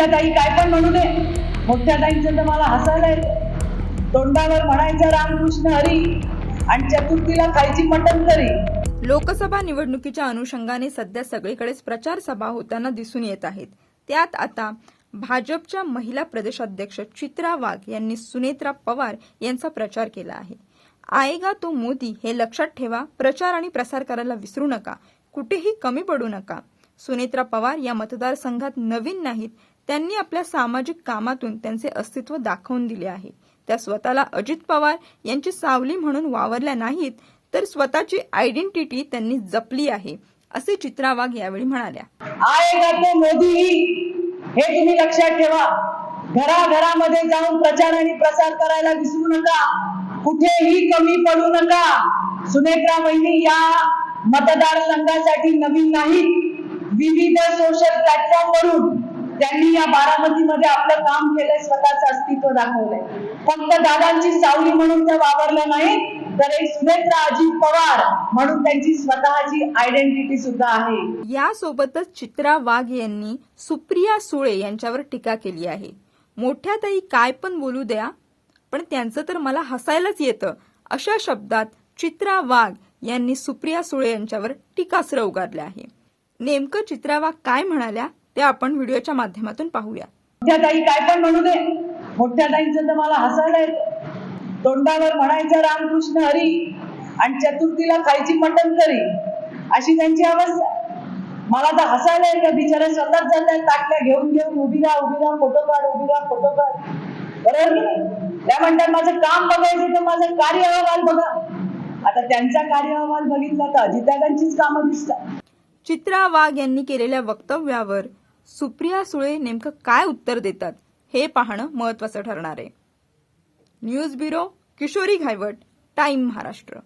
मोठ्या ताई काय पण म्हणू दे. मोठ्या ताईंचं तर मला हसायला येतं. तोंडावर म्हणायचं रामकृष्ण हरी. आणि चतुर्थीला खायची मटण करी लोकसभा निवडणुकीच्या अनुषंगाने सध्या सगळीकडेच प्रचार सभा होताना दिसून येत आहेत. त्यात आता भाजपच्या महिला प्रदेशाध्यक्ष चित्रा वाघ यांनी सुनेत्रा पवार यांचा प्रचार केला आहे. आएगा तो मोदी हे लक्षात ठेवा प्रचार आणि प्रसार करायला विसरू नका. कुठेही कमी पडू नका. सुनेत्रा पवार या मतदारसंघात नवीन नाहीत त्यांनी आपल्या सामाजिक कामातून त्यांचे अस्तित्व दाखवून दिले आहे. त्या स्वतःला अजित पवार यांची सावली म्हणून वावरल्या नाहीत तर स्वतःची आयडेंटिटी त्यांनी जपली आहे असे चित्रा वाघ यावेळी म्हणाल्या. आएगा मोदी हे तुम्ही लक्षात ठेवा. घराघरामध्ये जाऊन प्रचार आणि प्रसार करायला विसरू नका. कुठेही कमी पडू नका. सुनेत्रा वहिनी या मतदारसंघासाठी नवीन नाहीत. विविध सोशल प्लॅटफॉर्म वरून त्यांनी या बारामतीमध्ये आपलं काम केलंय स्वतःच अस्तित्व दाखवलंय. फक्त दादांची सावली म्हणून त्या वावरलं नाही तर एक सुनेत्र अजित पवार म्हणून त्यांची स्वतःची आयडेंटिटी सुद्धा आहे. यासोबतच चित्रा वाघ यांनी सुप्रिया सुळे यांच्यावर टीका केली आहे. मोठ्या ताई काय पण बोलू द्या पण त्यांचं तर मला हसायलाच येतं अशा शब्दात चित्रा वाघ यांनी सुप्रिया सुळे यांच्यावर टीकास्त्र उगारले आहे. नेमकं चित्रावा काय म्हणाल्या ते आपण व्हिडिओच्या माध्यमातून पाहूया. मोठ्या ताई काय पण म्हणू दे. मोठ्या ताईंचं तर मला हसायला येत. तोंडावर म्हणायचं रामकृष्ण हरी आणि चतुर्थीला खायची मटण करी. अशी त्यांची अवस्था. मला तर हसायला येतं बिचारा स्वतःच जात ताटल्या घेऊन घेऊन उभी राहा उभी राहा फोटो काढ उभी राहा फोटो काढ. बरोबर की नाही? त्या म्हणतात माझं काम बघायचं तर माझं कार्य अहवाल बघा. आता त्यांचा कार्य अहवाल बघितला तर अजितदादांचीच कामं दिसतात. चित्रा वाघ यांनी केलेल्या वक्तव्यावर सुप्रिया सुळे नेमकं काय उत्तर देतात हे पाहणं महत्वाचं ठरणार आहे. News bureau Kishori Ghaywat time Maharashtra.